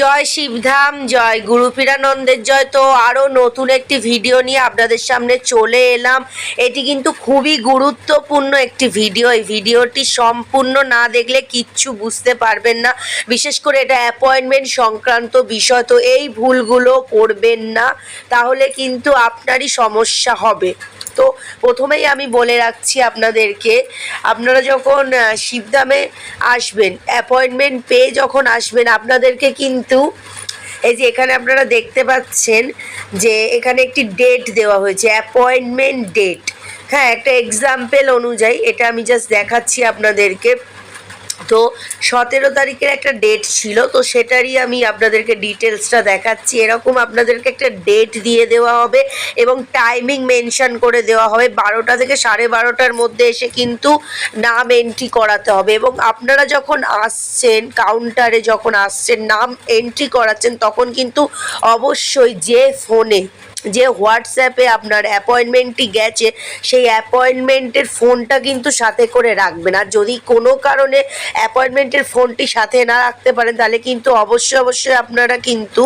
জয় শিবধাম, জয় গুরু পীরানন্দের জয়। তো আরও নতুন একটি ভিডিও নিয়ে আপনাদের সামনে চলে এলাম। এটি কিন্তু খুবই গুরুত্বপূর্ণ একটি ভিডিও এই ভিডিওটি সম্পূর্ণ না দেখলে কিচ্ছু বুঝতে পারবেন না। বিশেষ করে এটা অ্যাপয়েন্টমেন্ট সংক্রান্ত বিষয়। তো এই ভুলগুলো করবেন না। তাহলে কিন্তু আপনারই সমস্যা হবে। তো প্রথমেই আমি বলে রাখছি আপনাদেরকে, আপনারা যখন শিবদামে আসবেন অ্যাপয়েন্টমেন্ট পেয়ে যখন আসবেন, আপনাদেরকে কিন্তু এই যে এখানে আপনারা দেখতে পাচ্ছেন যে এখানে একটি ডেট দেওয়া হয়েছে অ্যাপয়েন্টমেন্ট ডেট হ্যাঁ একটা এক্সাম্পেল অনুযায়ী, এটা আমি জাস্ট দেখাচ্ছি আপনাদেরকে। তো সতেরো তারিখের একটা ডেট ছিল, তো সেটারই আমি আপনাদেরকে ডিটেলসটা দেখাচ্ছি। এরকম আপনাদেরকে একটা ডেট দিয়ে দেওয়া হবে এবং টাইমিং মেনশন করে দেওয়া হবে। বারোটা থেকে সাড়ে বারোটার মধ্যে এসে কিন্তু নাম এন্ট্রি করাতে হবে এবং আপনারা যখন আসছেন কাউন্টারে যখন আসছেন, নাম এন্ট্রি করাচ্ছেন, তখন কিন্তু অবশ্যই যে ফোনে যে হোয়াটসঅ্যাপে আপনার অ্যাপয়েন্টমেন্টটি গেছে, সেই অ্যাপয়েন্টমেন্টের ফোনটা কিন্তু সাথে করে রাখবেন। আর যদি কোনো কারণে অ্যাপয়েন্টমেন্টের ফোনটি সাথে না রাখতে পারেন, তাহলে কিন্তু অবশ্যই অবশ্যই আপনারা কিন্তু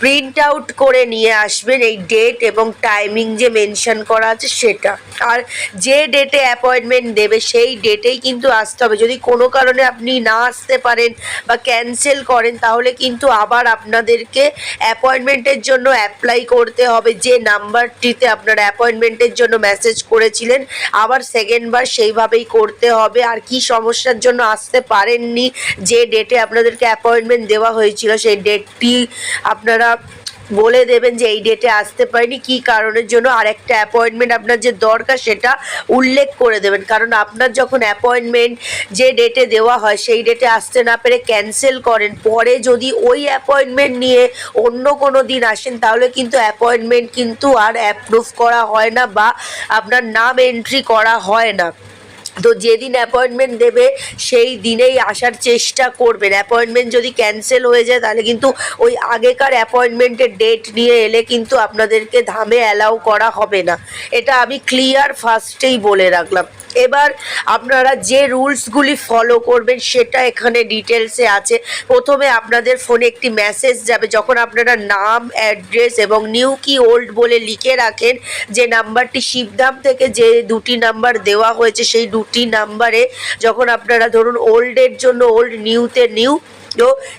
প্রিন্ট আউট করে নিয়ে আসবেন এই ডেট এবং টাইমিং যে মেনশন করা আছে সেটা। আর যে ডেটে অ্যাপয়েন্টমেন্ট দেবে, সেই ডেটেই কিন্তু আসতে হবে। যদি কোনো কারণে আপনি না আসতে পারেন বা ক্যান্সেল করেন, তাহলে কিন্তু আবার আপনাদেরকে অ্যাপয়েন্টমেন্টের জন্য অ্যাপ্লাই করতে হবে যে নাম্বারটিতে আপনারা অ্যাপয়েন্টমেন্টের জন্য মেসেজ করেছিলেন, আবার সেকেন্ডবার সেইভাবেই করতে হবে। আর কি সমস্যার জন্য আসতে পারেননি, যে ডেটে আপনাদেরকে অ্যাপয়েন্টমেন্ট দেওয়া হয়েছিল, সেই ডেটটি আপনারা বলে দেবেন যে এই ডেটে আসতে পারিনি, কি কারণের জন্য, আর একটা অ্যাপয়েন্টমেন্ট আপনার যে দরকার সেটা উল্লেখ করে দেবেন। কারণ আপনার যখন অ্যাপয়েন্টমেন্ট যে ডেটে দেওয়া হয়, সেই ডেটে আসতে না পেরে ক্যান্সেল করেন। পরে যদি ওই অ্যাপয়েন্টমেন্ট নিয়ে অন্য কোনো দিন আসেন, তাহলে কিন্তু অ্যাপয়েন্টমেন্ট কিন্তু আর অ্যাপ্রুভ করা হয় না বা আপনার নাম এন্ট্রি করা হয় না। তো যেদিন অ্যাপয়েন্টমেন্ট দেবে, সেই দিনেই আসার চেষ্টা করবেন। অ্যাপয়েন্টমেন্ট যদি ক্যান্সেল হয়ে যায়, তাহলে কিন্তু ওই আগেকার অ্যাপয়েন্টমেন্টের ডেট নিয়ে এলে কিন্তু আপনাদেরকে ধামে অ্যালাউ করা হবে না। এটা আমি ক্লিয়ার ফার্স্টেই বলে রাখলাম। এবার আপনারা যে রুলসগুলি ফলো করবেন সেটা এখানে ডিটেলসে আছে। প্রথমে আপনাদের ফোনে একটি মেসেজ যাবে, যখন আপনারা নাম অ্যাড্রেস এবং নিউ কি ওল্ড বলে লিখে রাখেন, যে নাম্বারটি শিবধাম থেকে যে দুটি নাম্বার দেওয়া হয়েছে, সেই দুটি নাম্বারে যখন আপনারা ধরুন ওল্ডের জন্য ওল্ড নিউতে নিউ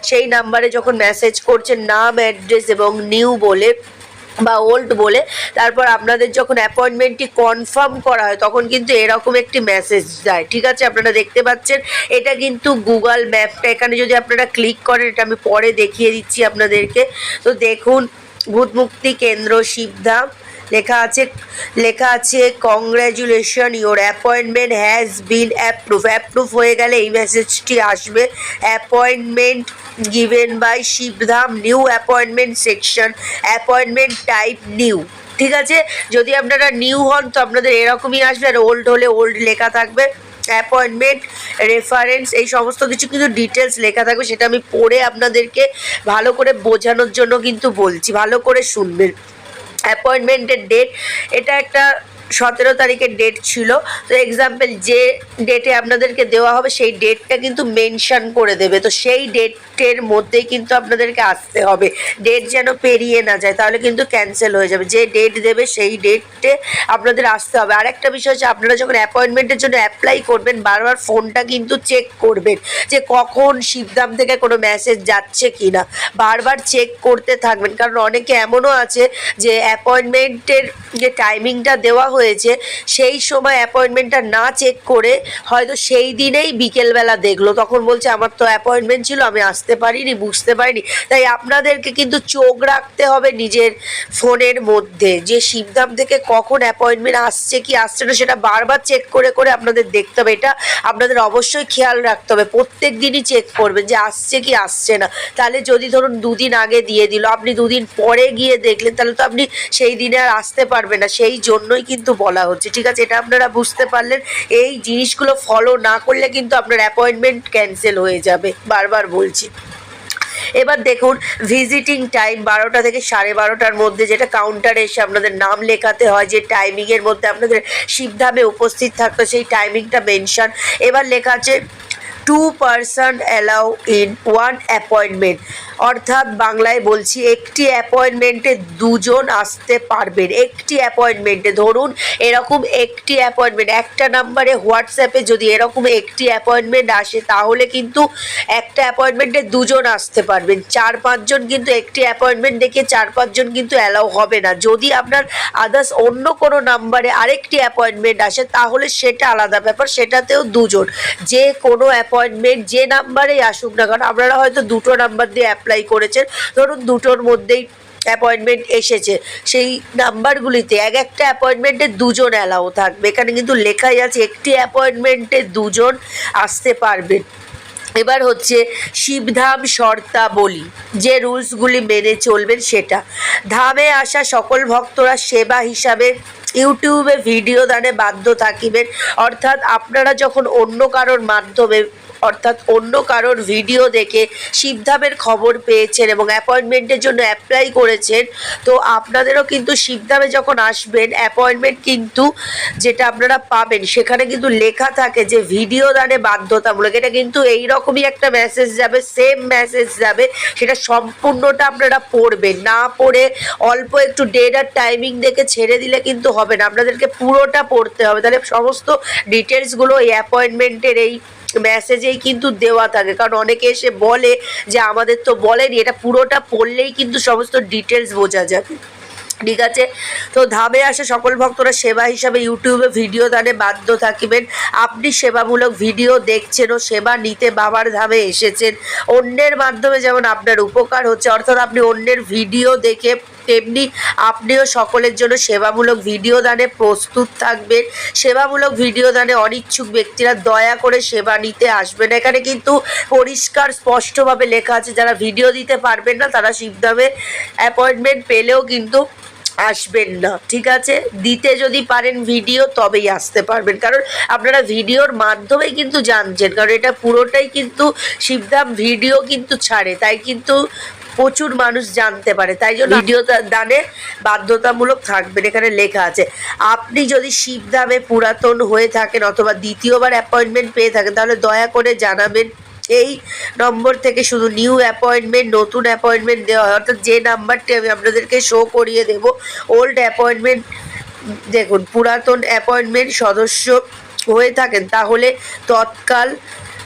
সেই নাম্বারে যখন মেসেজ করছেন, নাম অ্যাড্রেস এবং নিউ বলে বা ওল্ড বলে, তারপর আপনাদের যখন অ্যাপয়েন্টমেন্টটি কনফার্ম করা হয়, তখন কিন্তু এরকম একটি মেসেজ দেয় ঠিক আছে? আপনারা দেখতে পাচ্ছেন, এটা কিন্তু গুগল ম্যাপটা এখানে যদি আপনারা ক্লিক করেন, এটা আমি পরে দেখিয়ে দিচ্ছি আপনাদেরকে। তো দেখুন, ভূতমুক্তি কেন্দ্র শিবধাম। লেখা আছে লেখা আছে congratulation your appointment has been approve approve হয়ে গেলে এই মেসেজটি আসবে। Appointment given by Shivdham new appointment section appointment type new ঠিক আছে? যদি আপনারা নিউ হন, তো আপনাদের এরকমই আসবে। আর ওল্ড হলে ওল্ড লেখা থাকবে। অ্যাপয়েন্টমেন্ট রেফারেন্স এই সমস্ত কিছু কিন্তু ডিটেলস লেখা থাকবে। সেটা আমি পড়ে আপনাদেরকে ভালো করে বোঝানোর জন্য কিন্তু বলছি। ভালো করে শুনবেন। অ্যাপয়েন্টমেন্টের ডেট এটা একটা সতেরো তারিখের ডেট ছিল। তো এক্সাম্পল যে ডেটে আপনাদেরকে দেওয়া হবে, সেই ডেটটা কিন্তু মেনশান করে দেবে। তো সেই ডেটের মধ্যেই কিন্তু আপনাদেরকে আসতে হবে। ডেট যেন পেরিয়ে না যায়, তাহলে কিন্তু ক্যান্সেল হয়ে যাবে। যে ডেট দেবে, সেই ডেটে আপনাদের আসতে হবে। আর একটা বিষয় হচ্ছে, আপনারা যখন অ্যাপয়েন্টমেন্টের জন্য অ্যাপ্লাই করবেন, বারবার ফোনটা কিন্তু চেক করবেন যে কখন শিবধাম থেকে কোনো মেসেজ যাচ্ছে কি না বারবার চেক করতে থাকবেন। কারণ অনেকে এমনও আছে যে অ্যাপয়েন্টমেন্টের যে টাইমিংটা দেওয়া হয়েছে, সেই সময় অ্যাপয়েন্টমেন্টটা না চেক করে হয়তো সেই দিনেই বিকেলবেলা দেখল। তখন বলছে, আমার তো অ্যাপয়েন্টমেন্ট ছিল, আমি আসতে পারিনি, বুঝতে পারিনি। তাই আপনাদেরকে কিন্তু চোখ রাখতে হবে নিজের ফোনের মধ্যে। যে শিবধাম থেকে কখন অ্যাপয়েন্টমেন্ট আসছে, কি আসছে না, সেটা বারবার চেক করে করে আপনাদের দেখতে হবে। এটা আপনাদের অবশ্যই খেয়াল রাখতে হবে। প্রত্যেক দিনই চেক করবেন যে আসছে কি আসছে না। তাহলে যদি ধরুন দুদিন আগে দিয়ে দিল, আপনি দুদিন পরে গিয়ে দেখলেন, তাহলে তো আপনি সেই দিনে আর আসতে পারবেন না। সেই জন্যই কিন্তু বলা হচ্ছে। ঠিক আছে, এটা আপনারা বুঝতে পারলেন। এই জিনিসগুলো ফলো না করলে কিন্তু আপনার অ্যাপয়েন্টমেন্ট ক্যান্সেল হয়ে যাবে। বারবার বলছি। এবার দেখুন ভিজিটিং টাইম বারোটা থেকে সাড়ে বারোটার মধ্যে যেটা কাউন্টারে এসে আপনাদের নাম লেখাতে হয়, যে টাইমিংয়ের মধ্যে আপনাদের শিবধামে উপস্থিত থাকতো, সেই টাইমিংটা মেনশন এবার লেখা আছে two person allow in one appointment অর্থাৎ বাংলায় বলছি একটি অ্যাপয়েন্টমেন্টে দুজন আসতে পারবেন। একটি অ্যাপয়েন্টমেন্টে ধরুন এরকম একটি অ্যাপয়েন্টমেন্ট একটা নাম্বারে হোয়াটসঅ্যাপে যদি এরকম একটি অ্যাপয়েন্টমেন্ট আসে, তাহলে কিন্তু একটা অ্যাপয়েন্টমেন্টে দুজন আসতে পারবেন। চার পাঁচজন কিন্তু একটি অ্যাপয়েন্টমেন্ট দেখে চার পাঁচজন কিন্তু অ্যালাউ হবে না। যদি আপনার আদার্স অন্য কোনো নাম্বারে আরেকটি অ্যাপয়েন্টমেন্ট আসে, তাহলে সেটা আলাদা ব্যাপার, সেটাতেও দুজন। যে কোনো অ্যাপয়েন্টমেন্ট যে নাম্বারেই আসুক না কারণ আপনারা হয়তো দুটো নাম্বার দিয়ে অ্যাপ্লাই করেছেন। ধরুন দুটোর মধ্যেই অ্যাপয়েন্টমেন্ট এসেছে, সেই নাম্বারগুলিতে এক একটা অ্যাপয়েন্টমেন্টে দুজন অ্যালাউ থাকবে। এখানে কিন্তু লেখাই আছে, একটি অ্যাপয়েন্টমেন্টে দুজন আসতে পারবেন এবার হচ্ছে শিবধাম শর্তাবলী, যে রুলসগুলি মেনে চলবেন সেটা। ধামে আসা সকল ভক্তরা সেবা হিসাবে ইউটিউবে ভিডিও দানে বাধ্য থাকিবেন। অর্থাৎ আপনারা যখন অন্য কারোর মাধ্যমে অর্থাৎ অন্য কারোর ভিডিও দেখে শিবধামের খবর পেয়েছেন এবং অ্যাপয়েন্টমেন্টের জন্য অ্যাপ্লাই করেছেন। তো আপনাদেরও কিন্তু শিবধামে যখন আসবেন অ্যাপয়েন্টমেন্ট কিন্তু যেটা আপনারা পাবেন, সেখানে কিন্তু লেখা থাকে যে ভিডিও দানে বাধ্যতামূলক। এটা কিন্তু এই রকমই একটা মেসেজ যাবে সেম মেসেজ যাবে, সেটা সম্পূর্ণটা আপনারা পড়বেন। না পড়ে অল্প একটু ডেট আর টাইমিং দেখে ছেড়ে দিলে কিন্তু হবে না। আপনাদেরকে পুরোটা পড়তে হবে। তাহলে সমস্ত ডিটেলসগুলো এই অ্যাপয়েন্টমেন্টের এই মেসেজেই কিন্তু দেওয়া থাকে। কারণ অনেকে এসে বলে যে, আমাদের তো বলেনি। এটা পুরোটা পড়লেই কিন্তু সমস্ত ডিটেলস বোঝা যাবে ঠিক আছে? তো ধামে আসা সকল ভক্তরা সেবা হিসাবে ইউটিউবে ভিডিও দানে বাধ্য থাকিবেন। আপনি সেবামূলক ভিডিও দেখছেন ও সেবা নিতে বাবার ধামে এসেছেন। অন্যের মাধ্যমে যেমন আপনার উপকার হচ্ছে, অর্থাৎ আপনি অন্যের ভিডিও দেখে তেমনি আপনিও সকলের জন্য সেবামূলক ভিডিও দানে প্রস্তুত থাকবেন। সেবামূলক ভিডিও দানে অনিচ্ছুক ব্যক্তিরা দয়া করে সেবা নিতে আসবেন। এখানে কিন্তু পরিষ্কার, স্পষ্টভাবে লেখা আছে, যারা ভিডিও দিতে পারবেন না, তারা শিবধামে অ্যাপয়েন্টমেন্ট পেলেও কিন্তু আসবেন না। ঠিক আছে? দিতে যদি পারেন ভিডিও, তবেই আসতে পারবেন। কারণ আপনারা ভিডিওর মাধ্যমেই কিন্তু জানছেন। কারণ এটা পুরোটাই কিন্তু শিবধাম ভিডিও কিন্তু ছাড়ে। তাই কিন্তু প্রচুর মানুষ জানতে পারে। তাই জন্য ভিডিও দানে বাধ্যতামূলক থাকবেন এখানে লেখা আছে। আপনি যদি শিবধামে পুরাতন হয়ে থাকেন অথবা দ্বিতীয়বার অ্যাপয়েন্টমেন্ট পেয়ে থাকেন তাহলে দয়া করে জানাবেন। এই নম্বর থেকে শুধু নিউ অ্যাপয়েন্টমেন্ট নতুন অ্যাপয়েন্টমেন্ট দেওয়া হয়। অর্থাৎ যে নাম্বারটি আমি আপনাদেরকে শো করিয়ে দেব ওল্ড অ্যাপয়েন্টমেন্ট দেখুন পুরাতন অ্যাপয়েন্টমেন্ট সদস্য হয়ে থাকেন তাহলে তৎকাল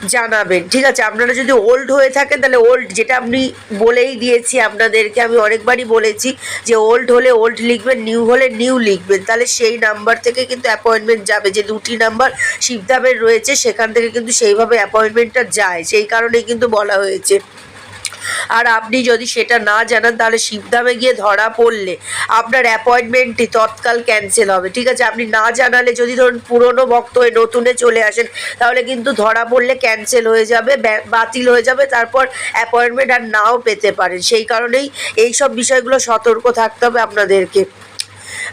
জানাবেন। ঠিক আছে, আপনারা যদি ওল্ড হয়ে থাকেন, তাহলে ওল্ড যেটা আপনি বলেই দিয়েছি আপনাদেরকে, আমি অনেকবারই বলেছি যে ওল্ড হলে ওল্ড লিখবেন নিউ হলে নিউ লিখবেন। তাহলে সেই নাম্বার থেকে কিন্তু অ্যাপয়েন্টমেন্ট যাবে। যে দুটি নাম্বার শিবধামের রয়েছে, সেখান থেকে কিন্তু সেইভাবে অ্যাপয়েন্টমেন্টটা যায়। সেই কারণেই কিন্তু বলা হয়েছে। আর আপনি যদি সেটা না জানান, তাহলে শিবধামে গিয়ে ধরা পড়লে আপনার অ্যাপয়েন্টমেন্টটি তৎকাল ক্যান্সেল হবে। ঠিক আছে? আপনি না জানালে যদি ধরুন পুরনো ভক্ত হয়ে নতুনে চলে আসেন, তাহলে কিন্তু ধরা পড়লে ক্যান্সেল হয়ে যাবে বাতিল হয়ে যাবে, তারপর অ্যাপয়েন্টমেন্ট আর নাও পেতে পারেন। সেই কারণেই এই সব বিষয়গুলো সতর্ক থাকতে হবে আপনাদেরকে।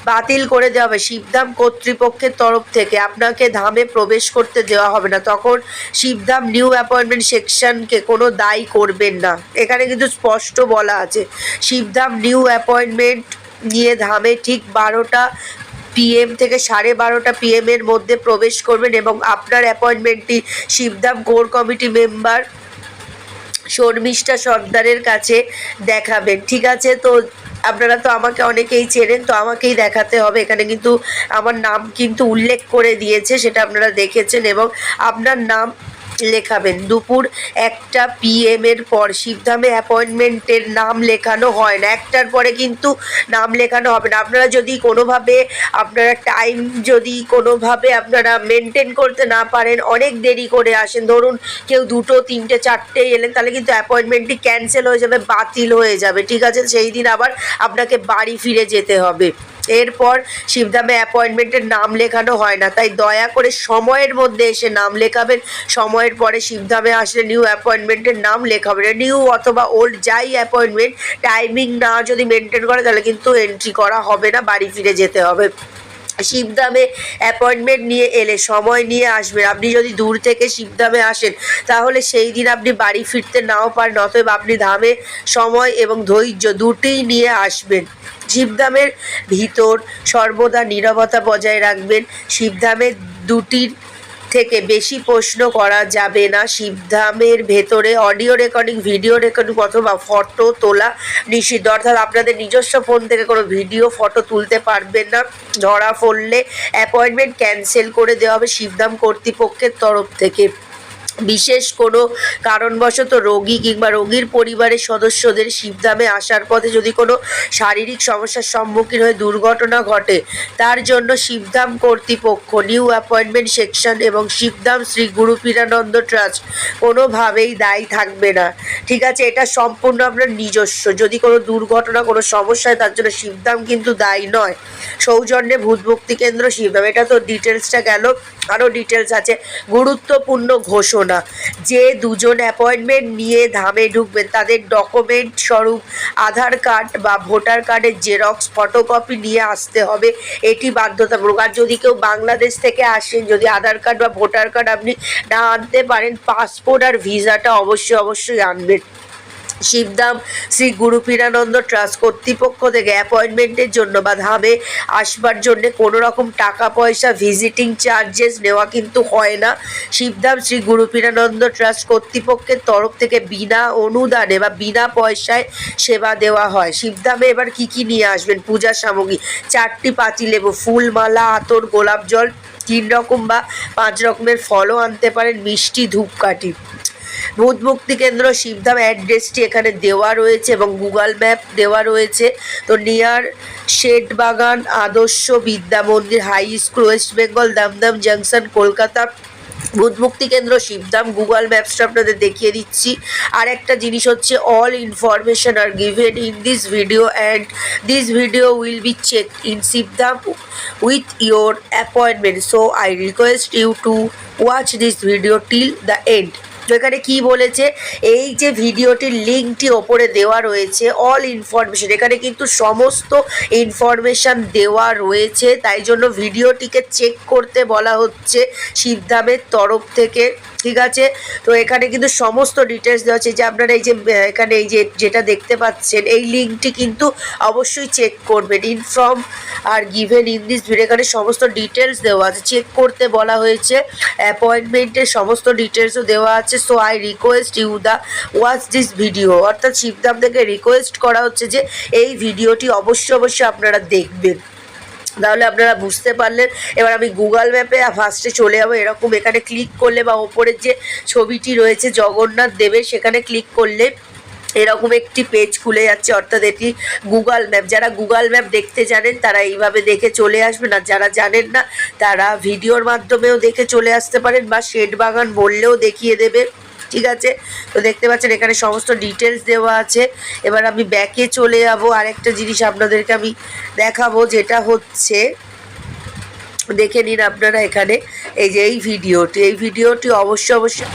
বাতিল করে দেওয়া হবে। শিবধাম কর্তৃপক্ষের তরফ থেকে আপনাকে ধামে প্রবেশ করতে দেওয়া হবে না। তখন শিবধাম নিউ অ্যাপয়েন্টমেন্ট সেকশনকে কোনো দায়ী করবেন না। এখানে কিন্তু স্পষ্ট বলা আছে। শিবধাম নিউ অ্যাপয়েন্টমেন্ট নিয়ে ধামে ঠিক বারোটা পিএম থেকে সাড়ে বারোটা পিএম এর মধ্যে প্রবেশ করবেন এবং আপনার অ্যাপয়েন্টমেন্টটি Shivdham core committee member Sharmistha সর্দারের কাছে দেখাবেন। ঠিক আছে, তো আপনারা তো আমাকে অনেকেই চেনেন, তো আমাকেই দেখাতে হবে। এখানে কিন্তু আমার নাম কিন্তু উল্লেখ করে দিয়েছে, সেটা আপনারা দেখেছেন এবং আপনার নাম লেখাবেন। দুপুর একটা পিএম এর পর শিবধামে অ্যাপয়েন্টমেন্টের নাম লেখানো হয় না। একটার পরে কিন্তু নাম লেখানো হবে না। আপনারা যদি কোনোভাবে, আপনারা টাইম যদি কোনোভাবে আপনারা মেনটেন করতে না পারেন, অনেক দেরি করে আসেন। ধরুন কেউ দুটো, তিনটে চারটে এলেন, তাহলে কিন্তু অ্যাপয়েন্টমেন্টটি ক্যান্সেল হয়ে যাবে, বাতিল হয়ে যাবে। ঠিক আছে? সেই দিন আবার আপনাকে বাড়ি ফিরে যেতে হবে। এরপর শিবধামে অ্যাপয়েন্টমেন্টের নাম লেখানো হয় না। তাই দয়া করে সময়ের মধ্যে এসে নাম লেখাবেন। সময়ের পরে শিবধামে আসলে নিউ অ্যাপয়েন্টমেন্টের নাম লেখাবেন। নিউ অথবা ওল্ড যাই অ্যাপয়েন্টমেন্ট টাইমিং না যদি মেনটেন করে তাহলে কিন্তু এন্ট্রি করা হবে না, বাড়ি ফিরে যেতে হবে। শিবধামে অ্যাপয়েন্টমেন্ট নিয়ে এলে, সময় নিয়ে আসবেন। আপনি যদি দূর থেকে শিবধামে আসেন, তাহলে সেই দিন আপনি বাড়ি ফিরতে নাও পারেন, অতএব আপনি ধামে সময় এবং ধৈর্য দুটিই নিয়ে আসবেন। শিবধামের ভিতর সর্বদা নিরবতা বজায় রাখবেন। শিবধামের দুটির থেকে বেশি প্রশ্ন করা যাবে না। শিবধামের ভেতরে অডিও রেকর্ডিং ভিডিও রেকর্ডিং অথবা ফটো তোলা নিষিদ্ধ। অর্থাৎ আপনাদের নিজস্ব ফোন থেকে কোনো ভিডিও ফটো তুলতে পারবেন না। ধরা পড়লে অ্যাপয়েন্টমেন্ট ক্যান্সেল করে দেওয়া হবে শিবধাম কর্তৃপক্ষের তরফ থেকে। বিশেষ কোনো কারণবশত রোগী কিংবা রোগীর পরিবারের সদস্যদের শিবধামে আসার পথে যদি কোনো শারীরিক সমস্যার সম্মুখীন হয়ে, দুর্ঘটনা ঘটে, তার জন্য শিবধাম কর্তৃপক্ষ নিউ অ্যাপয়েন্টমেন্ট সেকশন এবং শিবধাম শ্রী গুরু পীরানন্দ ট্রাস্ট কোনোভাবেই দায়ী থাকবে না। ঠিক আছে, এটা সম্পূর্ণ আপনার নিজস্ব। যদি কোনো দুর্ঘটনা, কোনো সমস্যা হয়, তার জন্য শিবধাম কিন্তু দায়ী নয়। সৌজন্যে ভূতভক্তি কেন্দ্র শিবধাম এটা তো ডিটেলসটা গেল। আরও ডিটেলস আছে। গুরুত্বপূর্ণ ঘোষণা। যে দুজন অ্যাপয়েন্টমেন্ট নিয়ে ধামে ঢুকবেন, তাদের ডকুমেন্ট স্বরূপ আধার কার্ড বা ভোটার কার্ডের জেরক্স ফটোকপি নিয়ে আসতে হবে, এটি বাধ্যতামূলক। আর যদি কেউ বাংলাদেশ থেকে আসেন, যদি আধার কার্ড বা ভোটার কার্ড আপনি না আনতে পারেন পাসপোর্ট আর ভিসাটা অবশ্যই অবশ্যই আনবেন। শিবধাম শ্রী গুরু পীরানন্দ ট্রাস্ট কর্তৃপক্ষ থেকে অ্যাপয়েন্টমেন্টের জন্য বা ধামে আসবার জন্য কোনো রকম টাকা পয়সা, ভিজিটিং চার্জেস নেওয়া কিন্তু হয় না। শিবধাম শ্রী গুরু পীরানন্দ ট্রাস্ট কর্তৃপক্ষের তরফ থেকে বিনা অনুদানে বা বিনা পয়সায় সেবা দেওয়া হয়। শিবধামে এবার কি কি নিয়ে আসবেন? পূজা সামগ্রী, চারটি পাতি লেবু ফুল মালা আতর, গোলাপ জল, তিন রকম বা পাঁচ রকমের ফলও আনতে পারেন মিষ্টি ধূপকাঠি। ভূত মুক্তি কেন্দ্র শিবধাম অ্যাড্রেসটি এখানে দেওয়া রয়েছে এবং গুগল ম্যাপ দেওয়া রয়েছে। তো near shade Bagan Adarsha Vidya Mandir, high school, West Bengal, Dumdum junction, Kolkata. ভূতমুক্তি কেন্দ্র শিবধাম, গুগল ম্যাপসটা আপনাদের দেখিয়ে দিচ্ছি। আর একটা জিনিস হচ্ছে all information are given in this video and this video will be check in Shivdham with your appointment so I request you to watch this video till the end এখানে কি বলেছে? এই যে ভিডিওটির লিঙ্কটি ওপরে দেওয়া রয়েছে অল ইনফরমেশন এখানে কিন্তু সমস্ত ইনফরমেশন দেওয়া রয়েছে, তাই জন্য ভিডিওটিকে চেক করতে বলা হচ্ছে সিদ্ধামের তরফ থেকে। ঠিক আছে? তো এখানে কিন্তু সমস্ত ডিটেলস দেওয়া আছে। যে আপনারা এই যে এখানে এই যে যেটা দেখতে পাচ্ছেন, এই লিঙ্কটি কিন্তু অবশ্যই চেক করবেন। Inform are given in this video এখানে সমস্ত ডিটেলস দেওয়া আছে। চেক করতে বলা হয়েছে। অ্যাপয়েন্টমেন্টের সমস্ত ডিটেলসও দেওয়া আছে। So I request you the watch this video অর্থাৎ শিবধাম থেকে রিকোয়েস্ট করা হচ্ছে যে, এই ভিডিওটি অবশ্যই অবশ্যই আপনারা দেখবেন। তাহলে আপনারা বুঝতে পারলেন। এবার আমি গুগল ম্যাপে ফার্স্টে চলে যাব। এরকম এখানে ক্লিক করলে বা ওপরের যে ছবিটি রয়েছে জগন্নাথ দেবের, সেখানে ক্লিক করলে এরকম একটি পেজ খুলে যাচ্ছে। অর্থাৎ এটি গুগল ম্যাপ যারা গুগল ম্যাপ দেখতে জানেন, তারা এইভাবে দেখে চলে আসবেন। আর যারা জানেন না, তারা ভিডিওর মাধ্যমেও দেখে চলে আসতে পারেন বা শেড বাগান বললেও দেখিয়ে দেবে। ঠিক আছে? তো দেখতে পাচ্ছেন এখানে সমস্ত ডিটেলস দেওয়া আছে। এবার আমি ব্যাকে চলে যাব। আরেকটা জিনিস আপনাদেরকে আমি দেখাবো, যেটা হচ্ছে, দেখে নিন আপনারা এখানে এই যে এই ভিডিওটি এই ভিডিওটি অবশ্যই অবশ্যই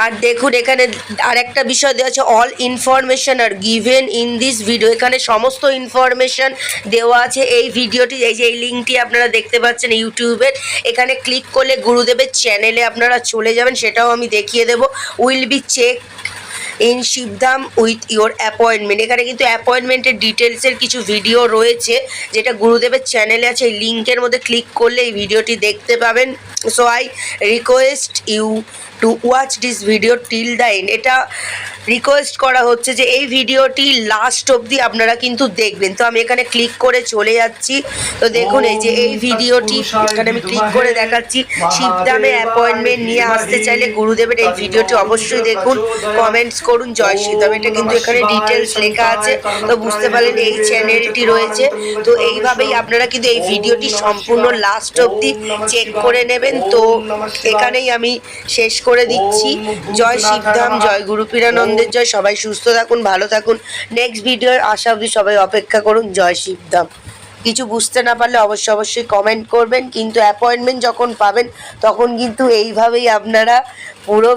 আর দেখুন, এখানে আরেকটা বিষয় দেওয়া আছে all information are given in this video এখানে সমস্ত ইনফরমেশন দেওয়া আছে এই ভিডিওটি, এই যে এই লিঙ্কটি আপনারা দেখতে পাচ্ছেন ইউটিউবের এখানে ক্লিক করলে গুরুদেবের চ্যানেলে আপনারা চলে যাবেন, সেটাও আমি দেখিয়ে দেবো। Will be check in Shivdham with your appointment এখানে কিন্তু অ্যাপয়েন্টমেন্টের ডিটেলসের কিছু ভিডিও রয়েছে, যেটা গুরুদেবের চ্যানেলে আছে। এই লিঙ্কের মধ্যে ক্লিক করলে এই ভিডিওটি দেখতে পাবেন। So I request you to watch this video till the end এটা রিকোয়েস্ট করা হচ্ছে যে এই ভিডিওটি লাস্ট অবধি আপনারা কিন্তু দেখবেন। তো আমি এখানে ক্লিক করে চলে যাচ্ছি। তো দেখুন এই যে এই ভিডিওটি এখানে আমি ক্লিক করে দেখাচ্ছি। শিবধামে অ্যাপয়েন্টমেন্ট নিয়ে আসতে চাইলে গুরুদেবের এই ভিডিওটি অবশ্যই দেখুন। কমেন্টস করুন জয় শিবধাম। এটা কিন্তু এখানে ডিটেলস লেখা আছে। তো বুঝতে পারলেন এই চ্যানেলটি রয়েছে। তো এইভাবেই আপনারা কিন্তু এই ভিডিওটি সম্পূর্ণ লাস্ট অবধি চেক করে নেবেন। তো এখানেই আমি শেষ করে দিচ্ছি। জয় শিবধাম জয় গুরু পীরানন্দের জয় সবাই সুস্থ থাকুন ভালো থাকুন। নেক্সট ভিডিওর আশা অবধি সবাই অপেক্ষা করুন জয় শিবধাম। কিছু বুঝতে না পারলে অবশ্যই অবশ্যই কমেন্ট করবেন কিন্তু অ্যাপয়েন্টমেন্ট যখন পাবেন তখন কিন্তু এইভাবেই আপনারা পুরো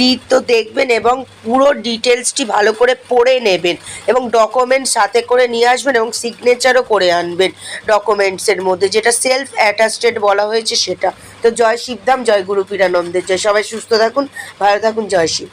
ভিডিওটি তো দেখবেন এবং পুরো ডিটেলসটি ভালো করে পড়ে নেবেন এবং ডকুমেন্ট সাথে করে নিয়ে আসবেন এবং সিগনেচারও করে আনবেন ডকুমেন্টসের মধ্যে, যেটা সেলফ অ্যাটাস্টেড বলা হয়েছে সেটা। তো জয় শিবধাম, জয় গুরু পীরানন্দের। জয় সবাই সুস্থ থাকুন, ভালো থাকুন, জয় শিব।